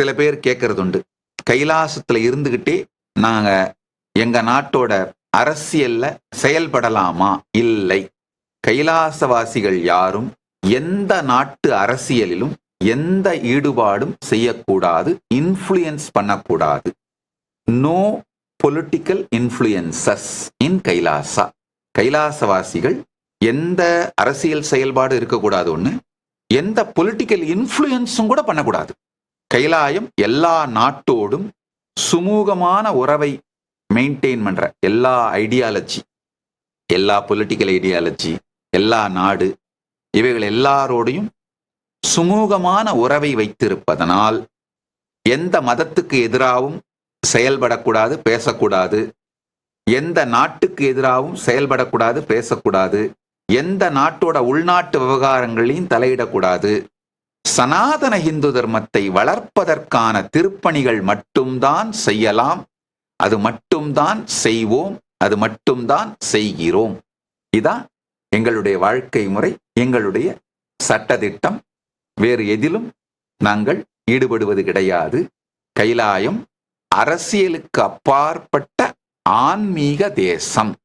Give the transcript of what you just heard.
சில பேர் கேட்கறது உண்டு கைலாசத்துல இருந்துகிட்டே நாங்க எங்க நாட்டோட அரசியல்ல செயல்படலாமா? இல்லை. கைலாசவாசிகள் யாரும் எந்த நாட்டு அரசியலிலும் எந்த ஈடுபாடும் செய்யக்கூடாது இன்ஃப்ளூயன்ஸ் பண்ணக்கூடாது. No political influences in Kailasa கைலாசவாசிகள் எந்த அரசியல் செயல்பாடு இருக்கக்கூடாது ஒன்று எந்த பொலிட்டிக்கல் இன்ஃப்ளூயன்ஸும் கூட பண்ணக்கூடாது. கைலாயம் எல்லா நாட்டோடும் சுமூகமான உறவை மெயின்டைன் பண்ற எல்லா ஐடியாலஜி எல்லா பொலிட்டிக்கல் ஐடியாலஜி எல்லா நாடு இவைகள் எல்லாரோடையும் சுமூகமான உறவை வைத்திருப்பதனால் எந்த மதத்துக்கு எதிராகவும் செயல்படக்கூடாது பேசக்கூடாது எந்த நாட்டுக்கு எதிராகவும் செயல்படக்கூடாது பேசக்கூடாது எந்த நாட்டோட உள்நாட்டு விவகாரங்களையும் தலையிடக்கூடாது சனாதன இந்து தர்மத்தை வளர்ப்பதற்கான திருப்பணிகள் மட்டும்தான் செய்யலாம். அது மட்டும்தான் செய்வோம். அது மட்டும்தான் செய்கிறோம். இதான் எங்களுடைய வாழ்க்கை முறை எங்களுடைய சட்டதிட்டம் வேறு எதிலும் நாங்கள் ஈடுபடுவது கிடையாது. கைலாயம் அரசியலுக்கு அப்பாற்பட்ட ஆன்மீக தேசம்.